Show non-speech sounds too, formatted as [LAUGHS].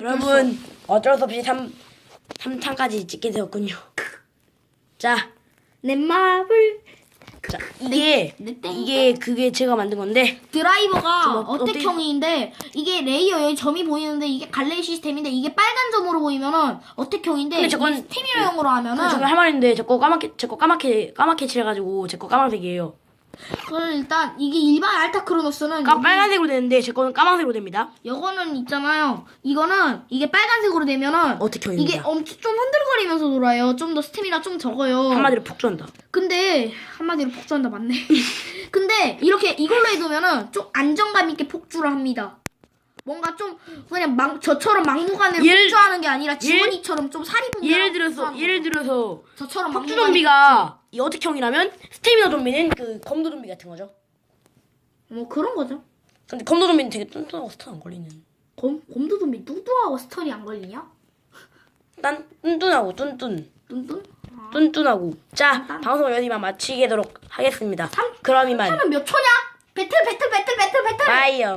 여러분 어쩔 수 없이 3, 3탄까지 찍게 되었군요. 자, 넷마블 자 이게 네, 땡. 이게 그게 제가 만든 건데 드라이버가 좀 어- 어떻게- 어택형인데 이게 레이어 여기 점이 보이는데 이게 갈래 시스템인데 이게 빨간 점으로 보이면은 어택형인데 근데 저건- 이게 스테미너형으로 하면은 저는 할 말인데 제 거 까맣게 제 거 까맣게 까맣게 칠해가지고 제 거 까만색이에요. 그걸 일단 이게 일반 알타 크로노스는 까, 여기- 빨간색으로 되는데 제 거는 까만색으로 됩니다. 요거는 있잖아요. 이거는 이게 빨간색으로 되면은 어택형입니다. 이게 엄청 좀 흔들거리면서 돌아요. 좀 더 스태미나 좀 적어요. 한마디로 폭주한다. 근데 한마디로 폭주한다 맞네. [LAUGHS] 근데 이렇게 이걸로 해두면은 좀 안정감 있게 폭주를 합니다. 뭔가 좀 그냥 막 저처럼 막무가내로 예를- 폭주하는 게 아니라 지원이처럼 좀 살이 분명. 예를 들어서 예를 들어서 저처럼 폭주 막무가내 좀비가 이 어택형이라면 스테미너 좀비는 그 검도 좀비 같은 거죠. 뭐 그런 거죠. 근데 검도 좀비는 되게 뚱뚱하고 스턴 안 걸리는. 검 검도 좀비 뚱뚱하고 스턴이 안 걸리냐? 난 뚠뚠하고 뚠뚠. 뚱뚱? 뚠뚠하고. 자, 딴- 방송을 여기만 마치도록 하겠습니다. 그럼 이만. 하면 몇 초냐? 배틀 배틀 배틀 배틀 배틀. 바이요.